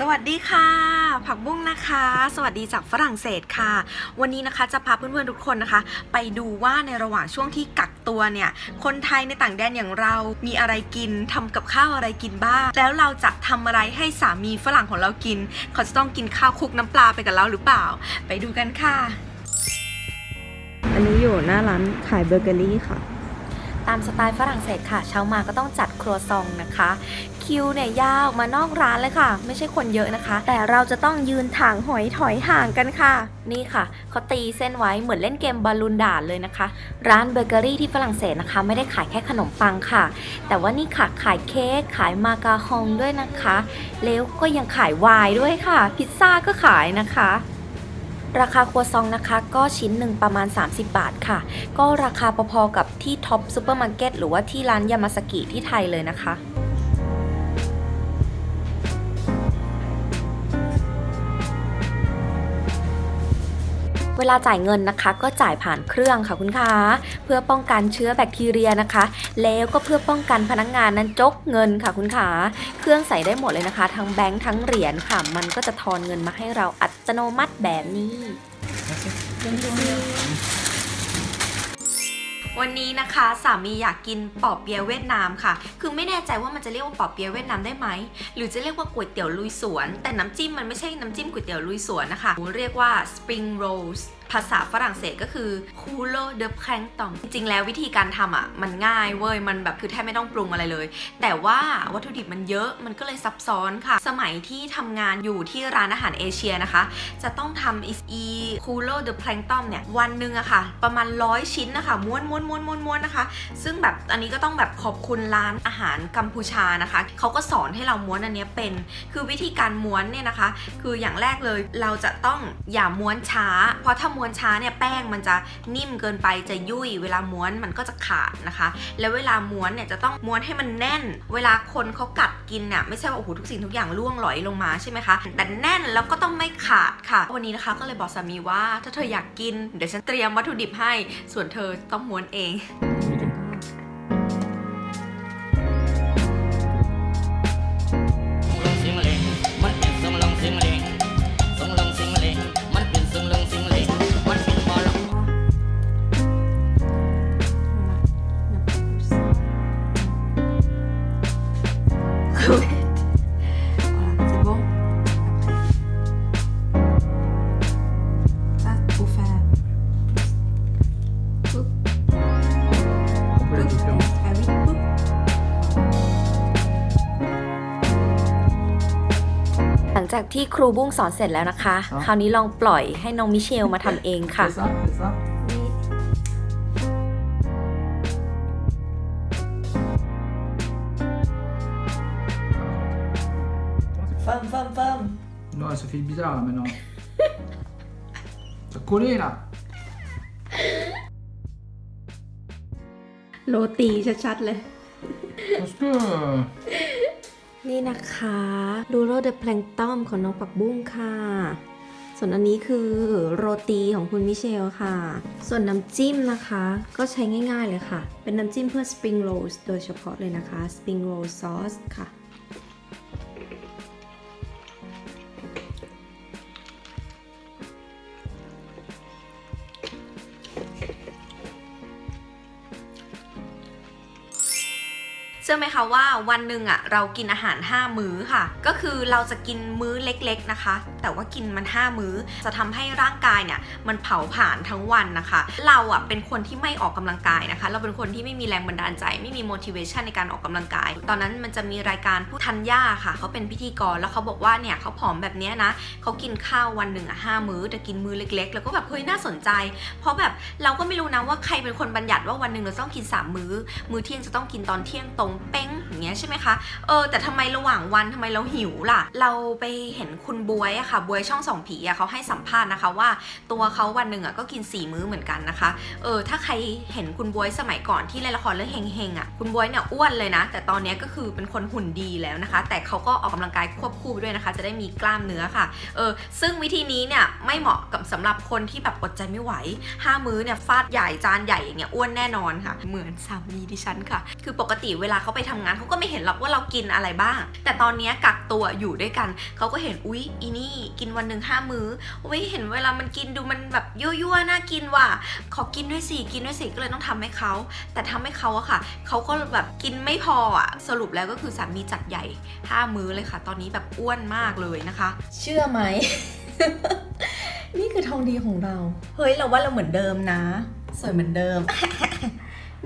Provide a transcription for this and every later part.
สวัสดีค่ะ ผักบุ้งนะคะ สวัสดีจากฝรั่งเศสค่ะ วันนี้นะคะจะพาเพื่อนๆทุกคนนะคะ ไปดูว่าในระหว่างช่วงที่กักตัวเนี่ย คนไทยในต่างแดนอย่างเรา มีอะไรกินทำกับข้าวอะไรกินบ้าง แล้วเราจะทำอะไรให้สามีฝรั่งของเรากิน เขาจะต้องกินข้าวคลุกน้ำปลาไปกับเราหรือเปล่า ไปดูกันค่ะ อันนี้อยู่หน้าร้านขายเบเกอรี่ค่ะตามสไตล์ฝรั่งเศสค่ะ เช้ามาก็ต้องจัดครัวซองนะคะ คิวเนี่ยยาวมานอกร้านเลยค่ะ ไม่ใช่คนเยอะนะคะ แต่เราจะต้องยืนถางหอยถอยห่างกันค่ะ นี่ค่ะเขาตีเส้นไว้เหมือนเล่นเกมบอลลูนด่านเลยนะคะ ร้านเบเกอรี่ที่ฝรั่งเศสนะคะ ไม่ได้ขายแค่ขนมปังค่ะ แต่ว่านี่ค่ะขายเค้กขายมาการองด้วยนะคะ แล้วก็ยังขายไวน์ด้วยค่ะ พิซซ่าก็ขายนะคะราคาครัวซองนะคะก็ชิ้นหนึ่งประมาณ 30 บาทค่ะ ก็ราคาพอๆกับที่ท็อปซูเปอร์มาร์เก็ตหรือว่าที่ร้านยามาสกิที่ไทยเลยนะคะ ลาจ่ายเงินนะคะ ก็จ่ายผ่านเครื่องค่ะคุณคะเพื่อป้องกันเชื้อแบคทีเรียนะคะ แล้วก็เพื่อป้องกันพนักงงานนั้นจกเงินค่ะคุณคะเครื่องใส่ได้หมดเลยนะคะ ทั้งแบงค์ทั้งเหรียญค่ะ มันก็จะทอนเงินมาให้เราอัตโนมัติแบบนี้ วันนี้นะคะสามีอยากกินปอบเปียะเวียดนามค่ะ คือไม่แน่ใจว่ามันจะเรียกว่าปอบเปียะเวียดนามได้ไหม หรือจะเรียกว่าก๋วยเตี๋ยวลุยสวน แต่น้ำจิ้มมันไม่ใช่น้ำจิ้มก๋วยเตี๋ยวลุยสวนนะคะเรียกว่า spring rolls ภาษาฝรั่งเศสก็คือ coulo de p r a n t o n จริงๆ แล้ววิธีการทำอะ มันง่ายเว้ย มันแบบคือแทบไม่ต้องปรุงอะไรเลย แต่ว่าวัตถุดิบมันเยอะมันก็เลยซับซ้อนค่ะ สมัยที่ทำงานอยู่ที่ร้านอาหารเอเชียนะคะ จะต้องทำอีคูโลเดอะแพลงตอมเนี่ย วันหนึ่งอะค่ะ ประมาณร้อยชิ้นนะคะม้วนม้วนม้วนม้วนม้วนนะคะ ซึ่งแบบอันนี้ก็ต้องแบบขอบคุณร้านอาหารกัมพูชานะคะเขาก็สอนให้เราม้วนอันนี้เป็น คือวิธีการม้วนเนี่ยนะคะ คืออย่างแรกเลยเราจะต้องอย่าม้วนช้าเพราะถ้าม้วนช้าเนี่ยแป้งมันจะนิ่มเกินไปจะยุ่ย เวลาม้วนมันก็จะขาดนะคะ แล้วเวลาม้วนเนี่ยจะต้องม้วนให้มันแน่น เวลาคนเขากัดกินน่ะไม่ใช่ว่าโอ้โหทุกสิ่งทุกอย่างล่วงหลอยลงมาใช่ไหมคะแต่แน่นแล้วก็ต้องไม่ขาดค่ะ วันนี้นะคะก็เลยบอกสามีว่าถ้าเธออยากกินเดี๋ยวฉันเตรียมวัตถุดิบให้ส่วนเธอต้องม้วนเอง ที่ครูบุ้งสอนเสร็จแล้วนะคะครับคราวนี้ลองปล่อยให้น้องมิเชลมาทำเองค่ะ C'est ça, c'est ça. เฟิร์มเฟิร์มเฟิร์ม Non, ça fait bizarre là maintenant. ça collé là. โรตีชัดๆเลย Parce que. นี่นะคะ ดูโรเดอแพลงต้อมของน้องปักบุ้งค่ะ ส่วนอันนี้คือโรตีของคุณมิเชลค่ะ ส่วนน้ำจิ้มนะคะ ก็ใช้ง่ายๆเลยค่ะ เป็นน้ำจิ้มเพื่อ Spring Rolls โดยเฉพาะเลยนะคะ Spring Roll Sauce ค่ะ ชื่อไหมคะว่าวันหนึ่งอะเรากินอาหาร 5 มื้อค่ะ ก็คือเราจะกินมื้อเล็กๆนะคะ แต่ว่ากินมัน 5 มื้อ จะทำให้ร่างกายเนี่ยมันเผาผลาญทั้งวันนะคะ เราอะเป็นคนที่ไม่ออกกำลังกายนะคะ เราเป็นคนที่ไม่มีแรงบันดาลใจ ไม่มี motivation ในการออกกำลังกาย ตอนนั้นมันจะมีรายการผู้ทันย่าค่ะเขาเป็นพิธีกรแล้วเขาบอกว่าเนี่ยเขาผอมแบบนี้นะเขากินข้าววันหนึ่งอะห้ามื้อแต่กินมื้อเล็ก ๆ แล้วก็แบบเฮ้ยน่าสนใจ เพราะแบบเราก็ไม่รู้นะว่าใครเป็นคนบัญญัติว่าวันหนึ่งเราต้องกินสามมื้อ มื้อเที่ยงจะต้องกินตอนเที่ยงตรงเป้งอย่างเงี้ยใช่ไหมคะเออแต่ทำไมระหว่างวันทำไมเราหิวล่ะ เราไปเห็นคุณบวยอะค่ะค่ะบวยช่องสองผีอะเขาให้สัมภาษณ์นะคะว่าตัวเขาวันหนึ่งอะก็กิน 4 มื้อเหมือนกันนะคะเออถ้าใครเห็นคุณบวยสมัยก่อนที่เล่นละครเรื่องเฮงๆอะคุณบวยเนี่ยอ้วนเลยนะ แต่ตอนนี้ก็คือเป็นคนหุ่นดีแล้วนะคะ แต่เขาก็ออกกำลังกายควบคู่ไปด้วยนะคะ จะได้มีกล้ามเนื้อค่ะเออซึ่งวิธีนี้เนี่ยไม่เหมาะกับสำหรับคนที่แบบอดใจไม่ไหวห้ามื้อเนี่ยฟาดใหญ่จานใหญ่อย่างเงี้ยอ้วนแน่นอนค่ะ เหมือนสามีดิฉันค่ะ คือปกติเวลาเขาไปทำงานเขาก็ไม่เห็นหรอกว่าเรากินอะไรบ้าง แต่ตอนนี้กักตัวอยู่ด้วยกันเขาก็เห็นอุ๊ยอีนี่กินวันหนึ่งห้ามื้ออุ๊ยเห็นเวลามันกินดูมันแบบยั่วๆน่ากินว่ะขอกินด้วยสิกินด้วยสิก็เลยต้องทำให้เขาแต่ทำให้เขาอะค่ะเขาก็แบบกินไม่พออะสรุปแล้วก็คือสามีจัดใหญ่ห้ามื้อเลยค่ะ ตอนนี้แบบอ้วนมากเลยนะคะ เชื่อไหมนี่คือทองดีของเรา เฮ้ยเราว่าเราเหมือนเดิมนะ สวยเหมือนเดิม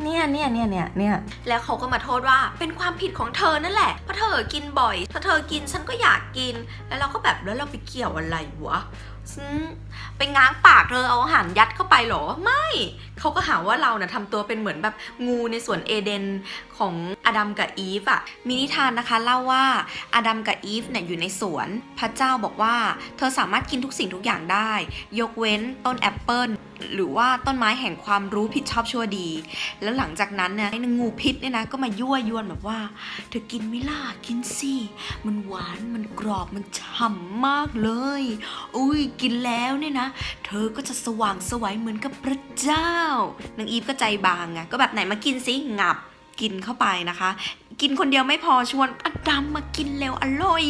เนี่ยเนี่ยเนี่ยเนี่ยเนี่ยแล้วเขาก็มาโทษว่าเป็นความผิดของเธอนั่นแหละ เพราะเธอกินบ่อย ถ้าเธอกินฉันก็อยากกิน แล้วเราก็แบบแล้วเราไปเกี่ยวอะไรวะ ไปง้างปากเธอเอาอาหารยัดเข้าไปเหรอ ไม่เขาก็หาว่าเราเนะ่ะทำตัวเป็นเหมือนแบบงูในสวนเอเดนของอดัมกับอีฟอะ่ะมีนิทานนะคะเล่าว่าอดัมกับอีฟเนี่ยอยู่ในสวน พระเจ้าบอกว่า เธอสามารถกินทุกสิ่งทุกอย่างได้ ยกเว้นต้นแอปเปิลหรือว่าต้นไม้แห่งความรู้ผิดชอบชั่วดี แล้วหลังจากนั้นเนี่ยไอ้งูพิษเนี่ยนะก็มายั่วยวนแบบว่า เธอกินไม่ล่ะกินสิมันหวานมันกรอบมันฉ่ำมากเลย อุ้ยกินแล้วเนี่ยนะ เธอก็จะสว่างสวัยเหมือนกับพระเจ้านางอีฟก็ใจบางไงก็แบบไหนมากินสิงับกินเข้าไปนะคะ กินคนเดียวไม่พอชวนอดัมมากินเร็วอร่อย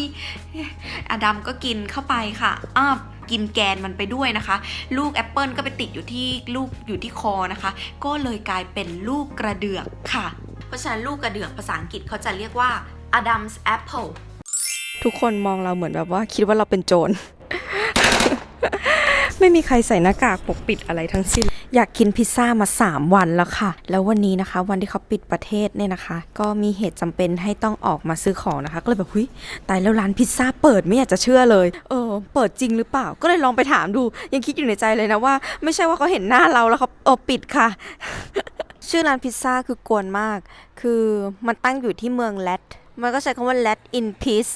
อดัมก็กินเข้าไปค่ะอ้าวกินแกนมันไปด้วยนะคะ ลูกแอปเปิลก็ไปติดอยู่ที่ลูกอยู่ที่คอนะคะ ก็เลยกลายเป็นลูกกระเดือกค่ะ เพราะฉะนั้นลูกกระเดือกภาษาอังกฤษเขาจะเรียกว่า Adam's apple ทุกคนมองเราเหมือนแบบว่าคิดว่าเราเป็นโจร ไม่มีใครใส่หน้ากากปกปิดอะไรทั้งสิ้น อยากกินพิซซ่ามา 3 วันแล้วค่ะ แล้ววันนี้นะคะ วันที่เขาปิดประเทศเนี่ยนะคะ ก็มีเหตุจำเป็นให้ต้องออกมาซื้อของนะคะ ก็เลยแบบหุยตายแล้วร้านพิซซ่าเปิดไม่อยากจะเชื่อเลย เออ เปิดจริงหรือเปล่า ก็เลยลองไปถามดู ยังคิดอยู่ในใจเลยนะว่า ไม่ใช่ว่าเขาเห็นหน้าเราแล้วเขาเออปิดค่ะ ชื่อร้านพิซซ่าคือกวนมาก คือมันตั้งอยู่ที่เมืองแลดมันก็ใช้คำว่า let in peace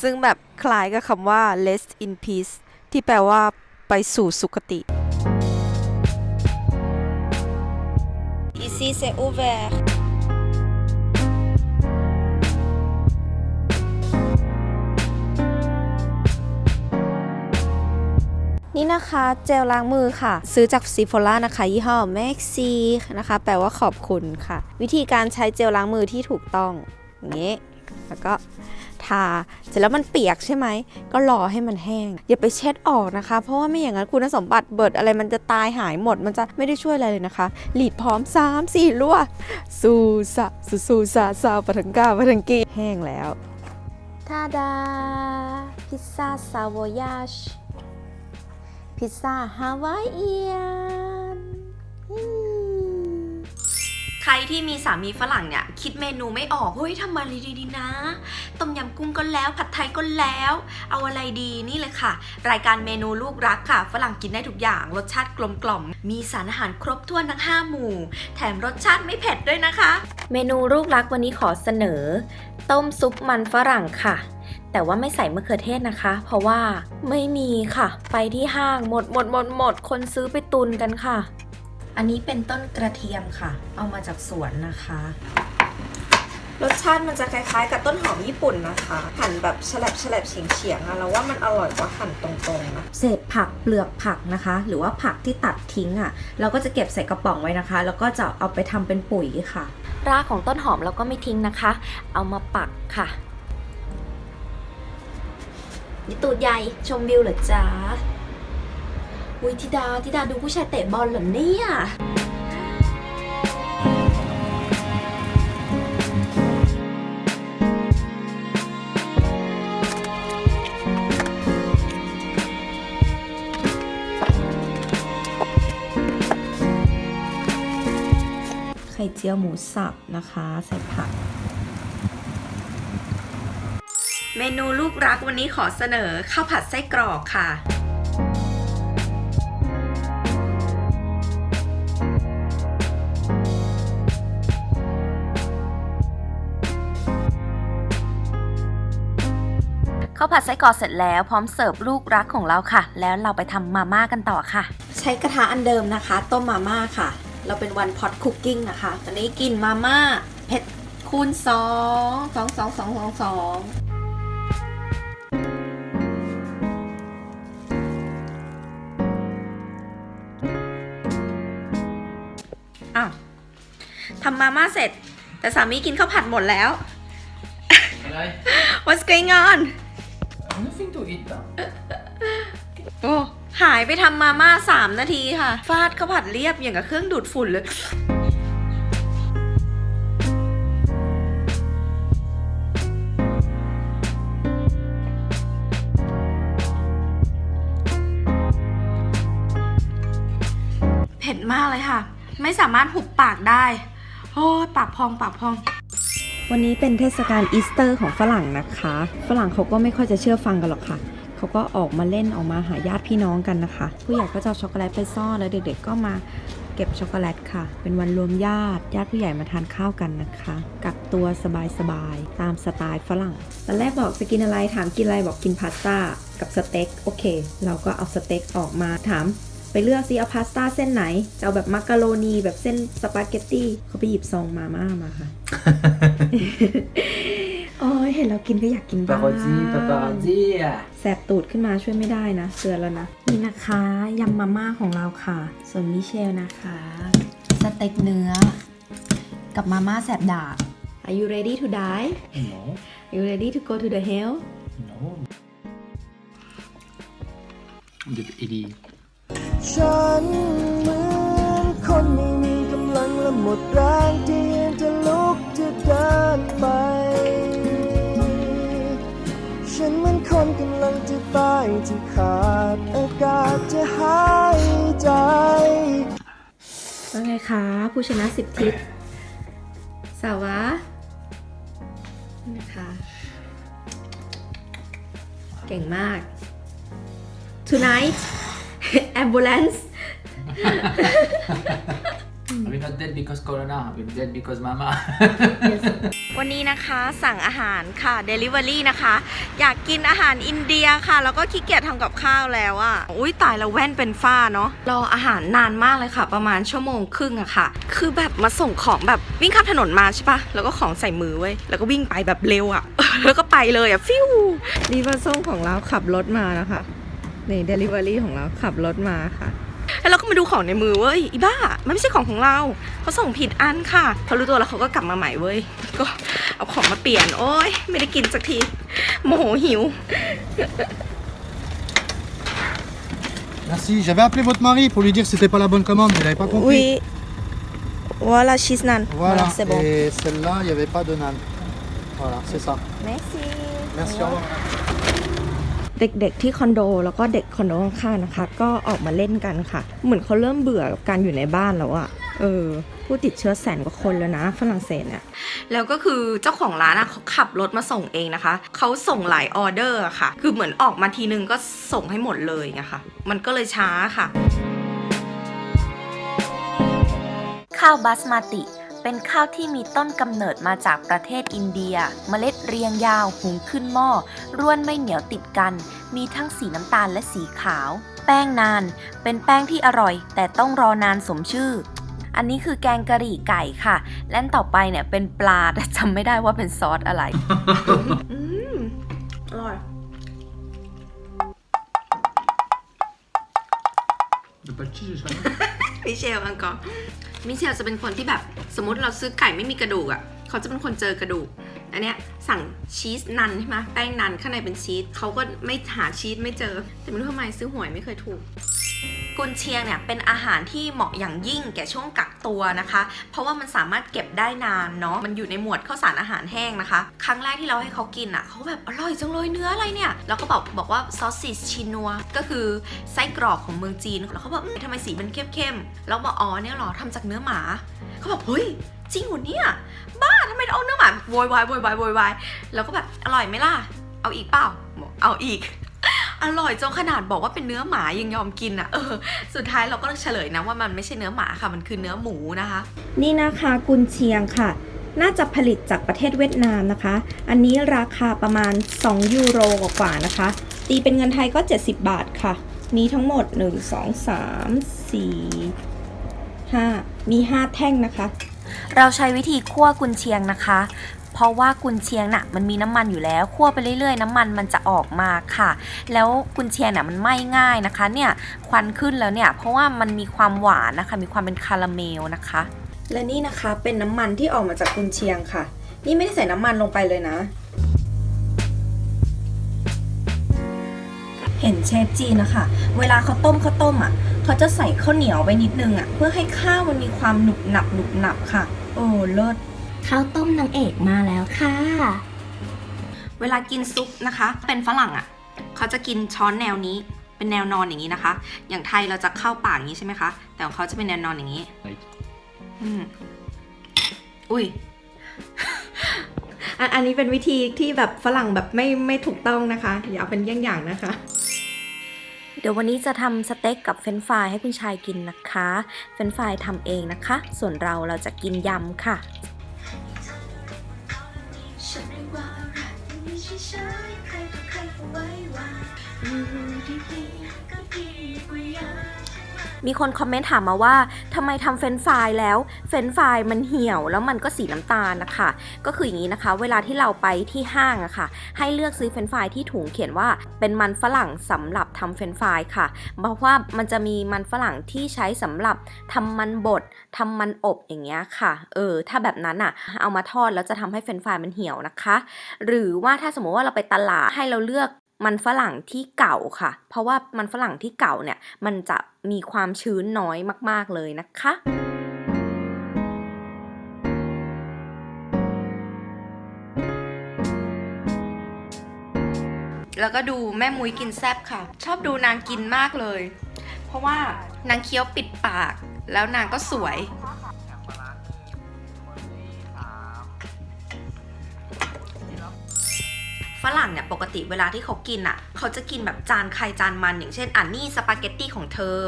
ซึ่งแบบคล้ายกับคำว่า rest in peace ที่แปลว่า ไปสู่สุคติ Ici c'est ouvert นี่นะคะ เจลล้างมือค่ะ ซื้อจากซีโฟล่านะคะ ยี่ห้อ m a x i นะคะ แปลว่าขอบคุณค่ะ วิธีการใช้เจลล้างมือที่ถูกต้องอย่างนี้แล้วก็ ทา เสร็จแล้วมันเปียกใช่ไหม ก็รอให้มันแห้ง อย่าไปเช็ดออกนะคะ เพราะว่าไม่อย่างนั้นคุณสมบัติเบิดอะไรมันจะตายหายหมด มันจะไม่ได้ช่วยอะไรเลยนะคะ หลีดพร้อม3 4รั่วสูสะสูสูสะซาปะทังกาปะทังกีแห้งแล้วทาดา พิซซ่าซาโวยาชพิซซ่าฮาวายเอีย ใครที่มีสามีฝรั่งเนี่ยคิดเมนูไม่ออกเฮ้ยทำอะไรดีนะ ต้มยำกุ้งก็แล้ว ผัดไทยก็แล้ว เอาอะไรดีนี่เลยค่ะ รายการเมนูลูกรักค่ะ ฝรั่งกินได้ทุกอย่าง รสชาติกลมกล่อม มีสารอาหารครบถ้วนทั้ง 5 หมู่ แถมรสชาติไม่เผ็ดด้วยนะคะ เมนูลูกรักวันนี้ขอเสนอ ต้มซุปมันฝรั่งค่ะ แต่ว่าไม่ใส่มะเขือเทศนะคะ เพราะว่าไม่มีค่ะ ไปที่ห้างหมดหมดหมดหมดคนซื้อไปตุนกันค่ะ อันนี้เป็นต้นกระเทียมค่ะ เอามาจากสวนนะคะ รสชาติมันจะคล้ายๆ กับต้นหอมญี่ปุ่นนะคะ หั่นแบบฉลับฉลับเฉียงเฉียงๆอะเราว่ามันอร่อยกว่าหั่นตรงๆนะเศษผักเปลือกผักนะคะ หรือว่าผักที่ตัดทิ้งอะ่ะเราก็จะเก็บใส่กระป๋องไว้นะคะ แล้วก็จะเอาไปทำเป็นปุ๋ยค่ะ รากของต้นหอมเราก็ไม่ทิ้งนะคะ เอามาปักค่ะนี่ตูดใหญ่ชมวิวเหรอจ๊ะ อุ้ยธิดาธิดาดูผู้ชายเตะบอลเหรอเนี่ยไข่เจียวหมูสับนะคะ ใส่ผัก เมนูลูกรักวันนี้ขอเสนอข้าวผัดไส้กรอกค่ะาวาวผัดไส้กรอกเสร็จแล้วพร้อมเสิร์ฟลูกรักของเราค่ะ แล้วเราไปทำมาม่ากันต่อค่ะ ใช้กระทะอันเดิมนะคะ ต้มมาม่าค่ะ เราเป็นวันพอตคุกกิ้งนะคะตอนนี้กินมาม่าเผ็ดคูณสองสองสองสองสองสองอ้าวทำมาม่าเสร็จ แต่สามีกินข้าวผัดหมดแล้ว What's going on Nothing to eat là. โอ้หายไปทำมาม่าสามนาทีค่ะ ฟาดข้าวผัดเรียบอย่างกับเครื่องดูดฝุ่นเลย เผ็ดมากเลยค่ะ ไม่สามารถหุบปากได้ โอ้ยปากพองปากพอง วันนี้เป็นเทศกาลอีสเตอร์ของฝรั่งนะคะ ฝรั่งเขาก็ไม่ค่อยจะเชื่อฟังกันหรอกค่ะ เขาก็ออกมาเล่นออกมาหาญาติพี่น้องกันนะคะ ผู้ใหญ่ก็จะช็อกโกแลตไปซ่อนแล้วเด็กๆก็มาเก็บช็อกโกแลตค่ะ เป็นวันรวมญาติ ญาติผู้ใหญ่มาทานข้าวกันนะคะ กักตัวสบายๆ ตามสไตล์ฝรั่ง ตอนแรกบอกจะกินอะไร ถามกินอะไร บอกกินพาสต้ากับสเต็ก โอเค เราก็เอาสเต็กออกมา ถาม ไปเลือกซิเอาพาสต้าเส้นไหน จะเอาแบบมักกะโรนีแบบเส้นสปาเกตตี้เขาไปหยิบซองมาม่ามาค่ะโอ้ยเห็นเรากินก็อยากกินบ้าง Parodie, paparazzi. แสบตูดขึ้นมาช่วยไม่ได้นะเตือนแล้วนะ นี่นะคะยำมาม่าของเราค่ะ ส่วนมิเชลนะคะ สเต็กเนื้อ กับมาม่าแสบดาบ Are you ready to die No, Are you ready to go to the hell no. De Eddie. ฉันเหมือนคนไม่มีกำลังและหมดแรงที่ยังจะลุกจะเดินไป ฉันเหมือนคนกำลังจะตายที่ขาดอากาศจะหายใจว่าไงคะ ผู้ชนะสิบทิศสาวะนี่นะคะ เก่งมาก tonight ambulance We're not dead because Corona, we're dead because Mama. วันนี้นะคะสั่งอาหารค่ะ Delivery นะคะ อยากกินอาหารอินเดียค่ะ แล้วก็ขี้เกียจทำกับข้าวแล้วอะ่ะ อุ้ยตายแล้วแว่นเป็นฝ้าเนาะรออาหารนานมากเลยค่ะ ประมาณชั่วโมงครึ่งอะค่ะ คือแบบมาส่งของแบบวิ่งข้ามถนนมาใช่ปะแล้วก็ของใส่มือเว้ย แล้วก็วิ่งไปแบบเร็วอะ แล้วก็ไปเลยอะฟิวดีว่าส่งของเราขับรถมานะคะ นี่ delivery ของเราขับรถมาค่ะ แล้วเราก็มาดูของในมือเว้ยอีบ้า มันไม่ใช่ของของเราเขาส่งผิดอันค่ะพอรู้ตัวแล้วเขาก็กลับมาใหม่เว้ยก็เอาของมาเปลี่ยน โอ้ยไม่ได้กินสักที โมโหหิว Merci, j'avais appelé votre mari pour lui dire que c'était pas la bonne commande, il avait pas compris. Oui. Voilà, cheese nan. Voilà, c'est bon. et celle-là, il n'y avait pas de nan. Voilà, c'est ça. Merci. Merci, au revoir. เด็กๆที่คอนโด แล้วก็เด็กคอนโดข้างๆนะคะ ก็ออกมาเล่นกันค่ะ เหมือนเขาเริ่มเบื่อกับการอยู่ในบ้านแล้วอะเออผู้ติดเชื้อแสนกว่าคนแล้วนะฝรั่งเศสเนี่ยแล้วก็คือเจ้าของร้านอะเขาขับรถมาส่งเองนะคะ เขาส่งหลายออเดอร์อะค่ะ คือเหมือนออกมาทีนึงก็ส่งให้หมดเลยไงค่ะมันก็เลยช้าค่ะ ข้าวบาสมาติ เป็นข้าวที่มีต้นกำเนิดมาจากประเทศอินเดีย เมล็ดเรียงยาวหุงขึ้นหม้อ ร่วนไม่เหนียวติดกัน มีทั้งสีน้ำตาลและสีขาว แป้งนาน เป็นแป้งที่อร่อย แต่ต้องรอนานสมชื่อ อันนี้คือแกงกะหรี่ไก่ค่ะ และต่อไปเนี่ยเป็นปลาแต่จำไม่ได้ว่าเป็นซอสอะไร อืมอร่อย Le pas de cheese, ça. มิเชลอังกอร์ มิเชลจะเป็นคนที่แบบสมมติเราซื้อไก่ไม่มีกระดูกอะ่ะเขาจะเป็นคนเจอกระดูก อันเนี้ยสั่งชีสนันใช่ไหมแป้งนันข้างในเป็นชีสเขาก็ไม่หาชีสไม่เจอ แต่ไม่รู้ทำไมซื้อหวยไม่เคยถูก กุนเชียงเนี่ยเป็นอาหารที่เหมาะอย่างยิ่งแก่ช่วงกักตัวนะคะ เพราะว่ามันสามารถเก็บได้นานเนาะมันอยู่ในหมวดข้าวสารอาหารแห้งนะคะ ครั้งแรกที่เราให้เขากินอะเขาแบบอร่อยจังเลยเนื้ออะไรเนี่ยแล้วก็บอกบอกว่าซอสซิสชินัวก็คือไส้กรอกของเมืองจีนแล้วเขาบอกทำไมสีมันเข้มๆแล้วบอกอ๋อเนี่ยหรอทำจากเนื้อหมาเขาบอกเฮ้ยจริงเหรอเนี่ยบ้าทำไมเอาเนื้อหมาโวยวายโวยวายโวยวายแล้วก็แบบอร่อยไหมล่ะเอาอีกเปล่าบอกเอาอีก อร่อยจนขนาดบอกว่าเป็นเนื้อหมายังยอมกินอะ เออ สุดท้ายเราก็เฉลยนะว่ามันไม่ใช่เนื้อหมาค่ะ มันคือเนื้อหมูนะคะ นี่นะคะกุนเชียงค่ะ น่าจะผลิตจากประเทศเวียดนามนะคะ อันนี้ราคาประมาณ 2 ยูโรกว่าๆนะคะ ตีเป็นเงินไทยก็ 70 บาทค่ะ มีทั้งหมด 1 2 3 4 5 มี 5 แท่งนะคะเราใช้วิธีคั่วกุนเชียงนะคะ เพราะว่ากุนเชียงน่ะมันมีน้ำมันอยู่แล้วคั่วไปเรื่อยๆ น้ำมันมันจะออกมาค่ะ แล้วกุนเชียงน่ะมันไหม้ง่ายนะคะเนี่ยควันขึ้นแล้วเนี่ยเพราะว่ามันมีความหวานนะคะ มีความเป็นคาราเมลนะคะ และนี่นะคะเป็นน้ำมันที่ออกมาจากกุนเชียงค่ะ นี่ไม่ได้ใส่น้ำมันลงไปเลยนะเห็นเชฟจีนนะคะ เวลาเขาต้มข้าวต้มอะ เขาจะใส่ข้าวเหนียวไว้นิดนึงอะ เพื่อให้ข้าวมันมีความหนุบหนับหนุบหนับค่ะ โอ้เลิศ ข้าวต้มนางเอกมาแล้วค่ะ เวลากินซุปนะคะ เป็นฝรั่งอะ่ะ เขาจะกินช้อนแนวนี้ เป็นแนวนอนอย่างนี้นะคะ อย่างไทยเราจะเข้าปากอย่างนี้ใช่ไหมคะ แต่ของเขาจะเป็นแนวนอนอย่างนี้ อืมอุ้ย อันอันนี้เป็นวิธีที่แบบฝรั่งแบบไม่ไม่ถูกต้องนะคะ อย่าเอาเป็นเยี่ยงอย่างนะคะ เดี๋ยววันนี้จะทำสเต็กกับเฟรนช์ฟรายให้คุณชายกินนะคะ เฟรนช์ฟรายทำเองนะคะ ส่วนเราเราจะกินยำค่ะ ม่ใช่ใช้ใครต่อใครก็ไว้วางอยู่ดีๆก็ดีกว่าอยามีคนคอมเมนต์ถามมาว่าทำไมทำเฟนฟรายแล้ว เฟนฟรายมันเหี่ยวแล้วมันก็สีน้ำตาลนะคะ ก็คืออย่างนี้นะคะ เวลาที่เราไปที่ห้างอะค่ะ ให้เลือกซื้อเฟนฟรายที่ถุงเขียนว่าเป็นมันฝรั่งสำหรับ ทำเฟรนฟรายค่ะเพราะว่ามันจะมีมันฝรั่งที่ใช้สำหรับทำมันบดทำมันอบอย่างเงี้ยค่ะ เออ ถ้าแบบนั้นอะเอามาทอดแล้วจะทำให้เฟรนฟรายมันเหี่ยวนะคะ หรือว่าถ้าสมมติว่าเราไปตลาดให้เราเลือกมันฝรั่งที่เก่าค่ะ เพราะว่ามันฝรั่งที่เก่าเนี่ย มันจะมีความชื้นน้อยมาก ๆ เลยนะคะ แล้วก็ดูแม่มุ้ยกินแซบค่ะ ชอบดูนางกินมากเลย เพราะว่านางเคี้ยวปิดปาก แล้วนางก็สวย ฝรั่งเนี่ยปกติเวลาที่เขากินอะ เขาจะกินแบบจานใครจานมันอย่างเช่นอะนี่สปาเกตตี้ของเธอ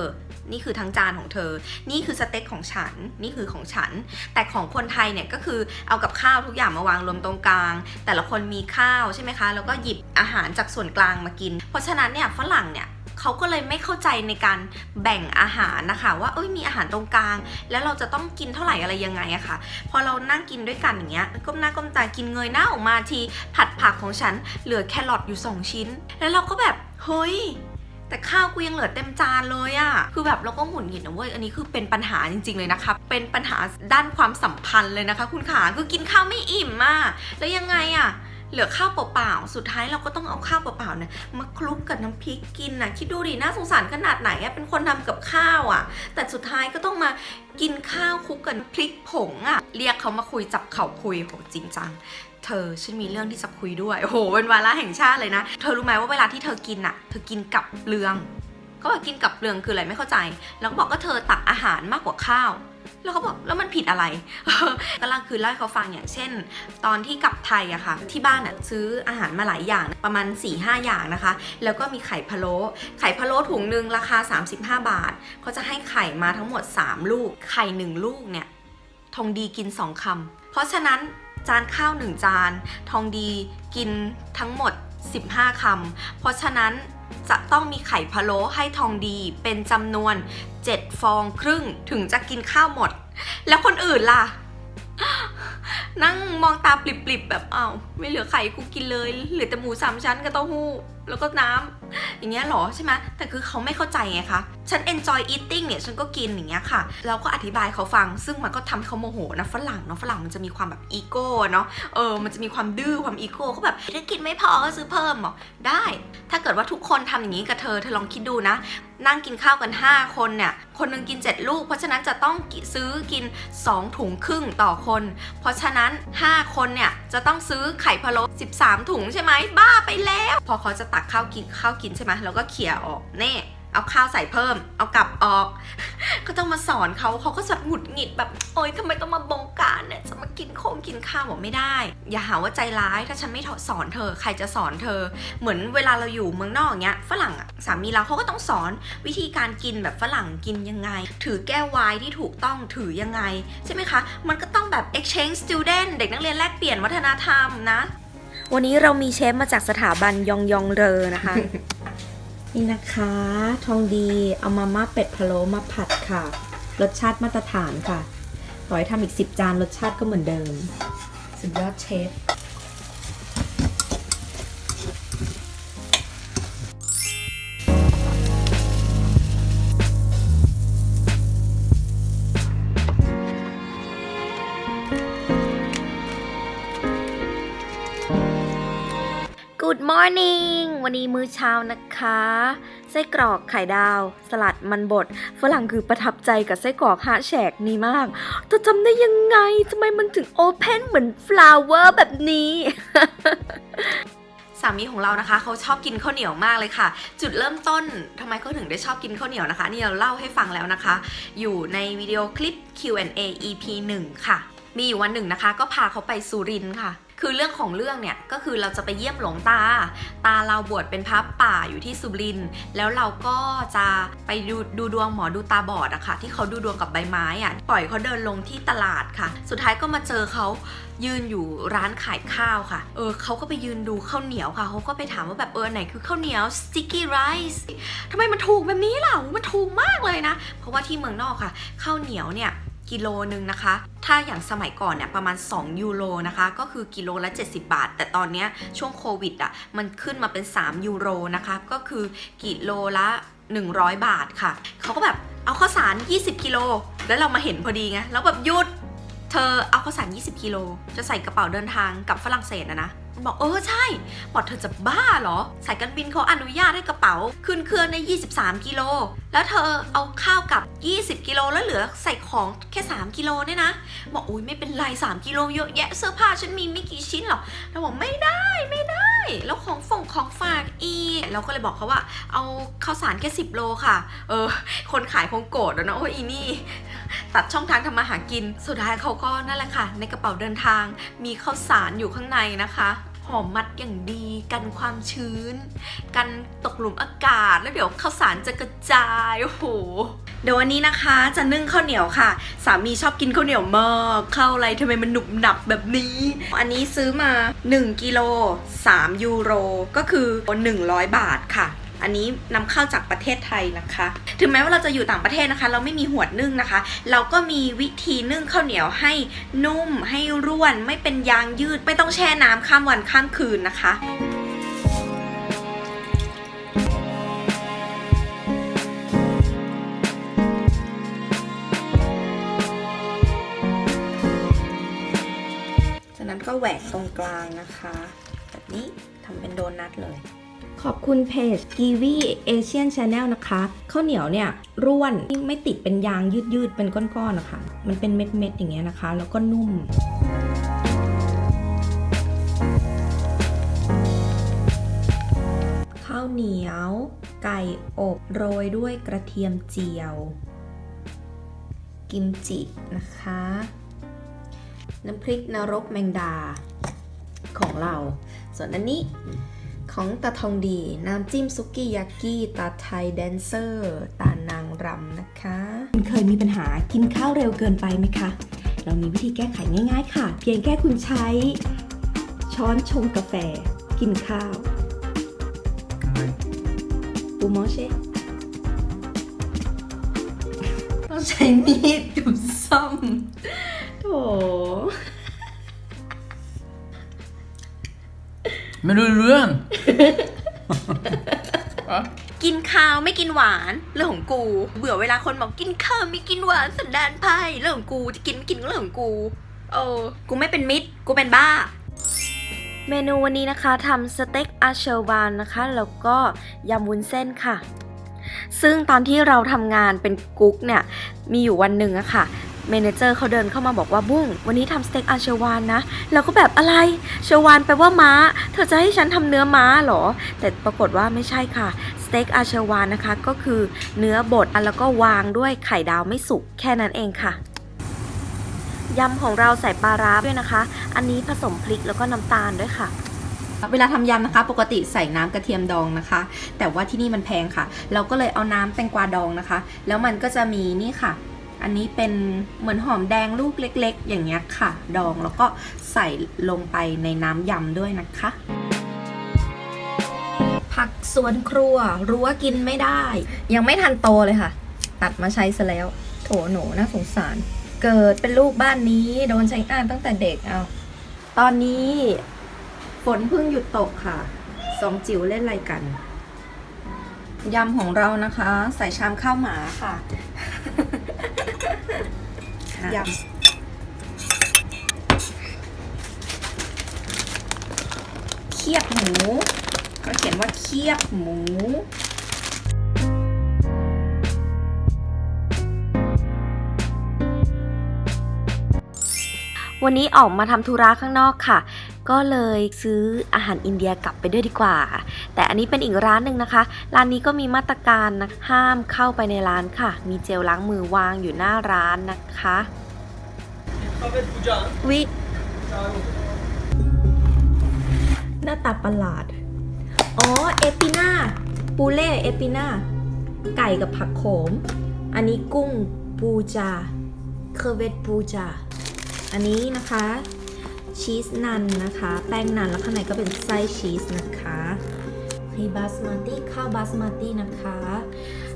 นี่คือทั้งจานของเธอ นี่คือสเต็กของฉัน นี่คือของฉัน แต่ของคนไทยเนี่ยก็คือเอากับข้าวทุกอย่างมาวางรวมตรงกลาง แต่ละคนมีข้าวใช่ไหมคะ แล้วก็หยิบอาหารจากส่วนกลางมากิน เพราะฉะนั้นเนี่ยฝรั่งเนี่ยเขาก็เลยไม่เข้าใจในการแบ่งอาหารนะคะ ว่าเอ้ยมีอาหารตรงกลาง แล้วเราจะต้องกินเท่าไหร่อะไรยังไงอะค่ะ พอเรานั่งกินด้วยกันอย่างเงี้ยก้มหน้าก้มตากินเงยหน้าออกมาทีผัดผักของฉันเหลือแครอทอยู่ 2 ชิ้น แล้วเราราก็แบบเฮ้ยแต่ข้าวกูยังเหลือเต็มจานเลยอะคือแบบเราก็หงุดหงิดนะเว้ย อันนี้คือเป็นปัญหาจริง ๆ เลยนะคะ เป็นปัญหาด้านความสัมพันธ์เลยนะคะ คุณขา คือกินข้าวไม่อิ่มอะแล้วยังไงอะเหลือข้าวเปล่าๆ สุดท้ายเราก็ต้องเอาข้าวเปล่าๆเนี่ยมาคลุกกับน้ำพริกกินนะคิดดูดิ น่าสงสารขนาดไหนอะเป็นคนทำกับข้าวอะแต่สุดท้ายก็ต้องมากินข้าวคลุกกับพริกผงอะเรียกเขามาคุยจับเข่าคุยโหจริงจัง เธอฉันมีเรื่องที่จะคุยด้วยโอ้โหเป็นวาระแห่งชาติเลยนะ เธอรู้ไหมว่าเวลาที่เธอกินอะเธอกินกับเปลืองก็บอกกินกับเปลืองคืออะไรไม่เข้าใจ แล้วก็บอกก็เธอตักอาหารมากกว่าข้าว แล้วเขาบอกแล้วมันผิดอะไรก็เล่าคือเล่าให้เขาฟังอย่างเช่น ตอนที่กลับไทยอะค่ะ ที่บ้านอะซื้ออาหารมาหลายอย่างประมาณ4ี่ห้าอย่างนะคะ แล้วก็มีไข่พะโล้ไข่พะโล้ถุงหนึ่งราคา 35 บาทเขาจะให้ไข่มาทั้งหมด 3 ลูกไข่หนึ่งลูกเนี่ยทองดีกิน 2คำเพราะฉะนั้น จานข้าว 1 จาน ทองดีกินทั้งหมด 15คำเพราะฉะนั้นจะต้องมีไข่พะโล้ให้ทองดีเป็นจำนวน 7 ฟองครึ่งถึงจะกินข้าวหมด แล้วคนอื่นล่ะ นั่งมองตาปลิบๆแบบอ้าวไม่เหลือไข่กูกินเลย เหลือแต่หมูสามชั้นกับเต้าหู้ แล้วก็น้ำ อย่างเงี้ยเหรอใช่ไหมแต่คือเขาไม่เข้าใจไงคะ ฉัน enjoy eating เนี่ย ฉันก็กินอย่างเงี้ยค่ะเราก็อธิบายเขาฟัง ซึ่งมันก็ทำให้เขาโมโหนะฝรั่งเนาะฝรั่งมันจะมีความแบบอีโก้เนาะ เออ มันจะมีความดื้อความอีโก้เขาแบบถ้ากินไม่พอก็ซื้อเพิ่มบอได้ ถ้าเกิดว่าทุกคนทำอย่างนี้กับเธอ เธอลองคิดดูนะ นั่งกินข้าวกัน 5 คนเนี่ย คนหนึงกิน 7 ลูก เพราะฉะนั้นจะต้องซื้อกิน 2 ถุงครึ่งต่อคน เพราะฉะนั้น 5 คนเนี่ยจะต้องซื้อไข่พะโล้13 ถุงใช่ไหมบ้าไปแล้ว พอเขาจะตักข้าวกินข้าวกินใช่ไหมเราก็เขี่ยออกเน่เอาข้าวใส่เพิ่ม เอากลับออก ก็ต้องมาสอนเขาเขาก็จะหงุดหงิดแบบ โอ๊ยทำไมต้องมาบงการเนี่ย จะมากินโคงกินข้าวบอกไม่ได้ อย่าหาว่าใจร้าย ถ้าฉันไม่สอนเธอ ใครจะสอนเธอ เหมือนเวลาเราอยู่เมืองนอกเงี้ย ฝรั่งอะสามีเราเขาก็ต้องสอนวิธีการกินแบบฝรั่งกินยังไง ถือแก้วไวน์ที่ถูกต้องถือยังไง ใช่ไหมคะ มันก็ต้องแบบ exchange student เด็กนักเรียนแลกเปลี่ยนวัฒนธรรมนะ วันนี้เรามีเชฟมาจากสถาบันยองยองเรอนะคะ นี่นะคะ ทองดีเอามาม่าเป็ดพะโล้มาผัดค่ะ รสชาติมาตรฐานค่ะ ต่อยทำอีก 10 จานรสชาติก็เหมือนเดิม สุดยอดเชฟ Good morning วันนี้มื้อเช้านะคะ ไส้กรอกไข่ดาว สลัดมันบด ฝรั่งคือประทับใจกับไส้กรอกฮะแฉกนี้มากเธอจำได้ยังไงทำไมมันถึงโอเพนเหมือนฟลาวเวอร์แบบนี้ สามีของเรานะคะ เขาชอบกินข้าวเหนียวมากเลยค่ะ จุดเริ่มต้นทำไมเขาถึงได้ชอบกินข้าวเหนียวนะคะ นี่เราเล่าให้ฟังแล้วนะคะ อยู่ในวิดีโอคลิป Q&A EP 1 ค่ะ มีอยู่วันหนึ่งนะคะ ก็พาเขาไปสุรินทร์ค่ะ คือเรื่องของเรื่องเนี่ยก็คือเราจะไปเยี่ยมหลวงตา ตาเราบวชเป็นพระป่าอยู่ที่สุรินแล้วเราก็จะไปดูดูดวงหมอดูตาบอดอะค่ะ ที่เขาดูดวงกับใบไม้อะปล่อยเขาเดินลงที่ตลาดค่ะ สุดท้ายก็มาเจอเขายืนอยู่ร้านขายข้าวค่ะ เออเขาก็ไปยืนดูข้าวเหนียวค่ะ เขาก็ไปถามว่าแบบเออไหนคือข้าวเหนียว sticky rice ทำไมมันถูกแบบนี้ล่ะ มันถูกมากเลยนะ เพราะว่าที่เมืองนอกค่ะ ข้าวเหนียวเนี่ย กิโลหนึ่งนะคะ ถ้าอย่างสมัยก่อนเนี่ยประมาณ 2 ยูโรนะคะ ก็คือกิโลละ 70 บาท แต่ตอนนี้ช่วงโควิดอะมันขึ้นมาเป็น 3 ยูโรนะคะ ก็คือกิโลละ 100 บาทค่ะ เขาก็แบบเอาข้าวสาร 20 กิโล แล้วเรามาเห็นพอดีไง แล้วแบบหยุด เธอเอาข้าวสาร 20 กิโล จะใส่กระเป๋าเดินทางกับฝรั่งเศสนะนะ บอกเออใช่บอกเธอจะบ้าเหรอ สายการบินเขาอนุญาตให้กระเป๋า ขึ้นเครื่องใน 23 กิโล แล้วเธอเอาข้าวกับ 20 กิโลแล้วเหลือใส่ของแค่ 3 กิโลเนี่ยนะ บอกอุ้ยไม่เป็นไร 3 กิโลเยอะแยะเสื้อผ้าฉันมีไม่กี่ชิ้นหรอกเราบอกไม่ได้ไม่ได้ แล้วของฝงของฝากอีเราก็เลยบอกเขาว่า เอาข้าวสารแค่ 10 โลค่ะ เออ คนขายคงโกรธอะเนาะโอ้ยอีนี่ ตัดช่องทางทำมาหากิน สุดท้ายเขาก็นั่นแหละค่ะ ในกระเป๋าเดินทางมีข้าวสารอยู่ข้างในนะคะ หอมมัดอย่างดี กันความชื้น กันตกหลุมอากาศ แล้วเดี๋ยวข้าวสารจะกระจายโอ้โหเดี๋ยววันนี้นะคะจะนึ่งข้าวเหนียวค่ะ สามีชอบกินข้าวเหนียวมากข้าวอะไรทำไมมันหนุบหนับแบบนี้ อันนี้ซื้อมา 1กิโล3ยูโรก็คือ 100 บาทค่ะ อันนี้นำเข้าจากประเทศไทยนะคะ ถึงแม้ว่าเราจะอยู่ต่างประเทศนะคะ เราไม่มีหวดนึ่งนะคะ เราก็มีวิธีนึ่งข้าวเหนียวให้นุ่ม ให้ร่วน ไม่เป็นยางยืด ไม่ต้องแช่น้ำข้ามวันข้ามคืนนะคะจากนั้นก็แหวกตรงกลางนะคะ แบบนี้ทำเป็นโดนัทเลย ขอบคุณเพจ g i v y Asian Channel นะคะข้าวเหนียวเนี่ยร่วนไม่ติดเป็นยางยืดๆ เป็นก้อนๆนะคะ มันเป็นเม็ดๆอย่างเงี้ยนะคะ แล้วก็นุ่มข้าวเหนียว ไก่อบโรยด้วยกระเทียมเจียว กิมจินะคะ น้ำพริกนรกแมงดาของเรา ส่วนอันนี้ ของตาทองดีน้ำจิ้มซุกี้ยากิตาไทยแดนเซอร์ ตานางรำนะคะคุณเคยมีปัญหากินข้าวเร็วเกินไปไหมคะ เรามีวิธีแก้ไขง่าย ๆ ค่ะ เพียงแค่คุณใช้ ช้อนชงกาแฟ กินข้าวปูมอเช่ต้องใช้มีดดูซ่อมโถ ไม่รู้เรื่อง กินข้าวไม่กินหวานเรื่องของกู เบื่อเวลาคนบอกกินข้าวไม่กินหวานสันดานไพ่เรื่องของกูจะกินไม่กินก็เรื่องของกูเออกูไม่เป็นมิตร กูเป็นบ้า เมนูวันนี้นะคะทำสเต็กอาเชลวานนะคะ แล้วก็ยำวุ้นเส้นค่ะ ซึ่งตอนที่เราทำงานเป็นกุ๊กเนี่ย มีอยู่วันหนึ่งอะค่ะ เมนเจอร์เขาเดินเข้ามาบอกว่าบุ้งวันนี้ทำสเต็กอาเชวานนะเราก็แบบอะไรเชวานแปลว่าม้า เธอจะให้ฉันทำเนื้อม้าเหรอ แต่ปรากฏว่าไม่ใช่ค่ะสเต็กอาเชวานนะคะก็คือเนื้อบดแล้วก็วางด้วยไข่ดาวไม่สุกแค่นั้นเองค่ะยำของเราใส่ปลาร้าด้วยนะคะ อันนี้ผสมพริกแล้วก็น้ำตาลด้วยค่ะเวลาทำยำนะคะ ปกติใส่น้ำกระเทียมดองนะคะ แต่ว่าที่นี่มันแพงค่ะ เราก็เลยเอาน้ำแตงกวาดองนะคะ แล้วมันก็จะมีนี่ค่ะ อันนี้เป็นเหมือนหอมแดงลูกเล็ก ๆ อย่างเงี้ยค่ะ ดองแล้วก็ใส่ลงไปในน้ำยำด้วยนะคะ ผักสวนครัวรั้วกินไม่ได้ ยังไม่ทันโตเลยค่ะ ตัดมาใช้ซะแล้ว โถหนูน่าสงสาร เกิดเป็นลูกบ้านนี้ โดนใช้อ่านตั้งแต่เด็กเอา ตอนนี้ฝนเพิ่งหยุดตกค่ะ สองจิ๋วเล่นอะไรกันยำของเรานะคะ ใส่ชามข้าวหมาค่ะ ยำเคียบหมูเขาเขียนว่าเคียบหมูวันนี้ออกมาทำธุระข้างนอกค่ะ ก็เลยซื้ออาหารอินเดียกลับไปด้วยดีกว่า แต่อันนี้เป็นอีกร้านหนึ่งนะคะ ร้านนี้ก็มีมาตรการนะห้ามเข้าไปในร้านค่ะ มีเจลล้างมือวางอยู่หน้าร้านนะคะวิหน้าตาประหลาด อ๋อ เอปิน่า ปูเล่เอปิน่า ไก่กับผักโขม อันนี้กุ้งปูจา เคอร์เวตปูจา อันนี้นะคะ ชีสนันนะคะ แป้งนันแล้วข้างในก็เป็นไส้ชีสนะคะให้บาสมาติข้าวบาสมาตินะคะ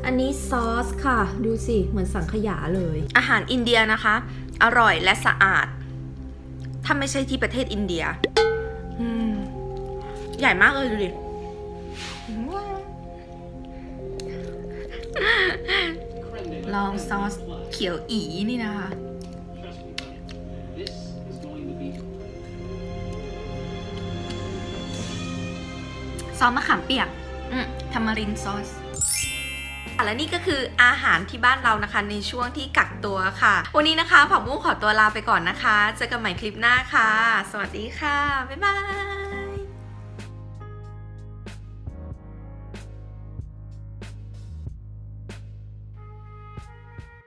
อันนี้ซอสค่ะ ดูสิ เหมือนสังขยาเลย อาหารอินเดียนะคะ อร่อยและสะอาด ถ้าไม่ใช่ที่ประเทศอินเดียใหญ่มากเลยดูดิลองซอสเขียวอีนี่นะคะ ซอสมะขามเปียกอืมทามารินซอสและนี่ก็คืออาหารที่บ้านเรานะคะในช่วงที่กักตัวค่ะ วันนี้นะคะผักบุ้งขอตัวลาไปก่อนนะคะ เจอกันใหม่คลิปหน้าค่ะ สวัสดีค่ะ บ๊ายบาย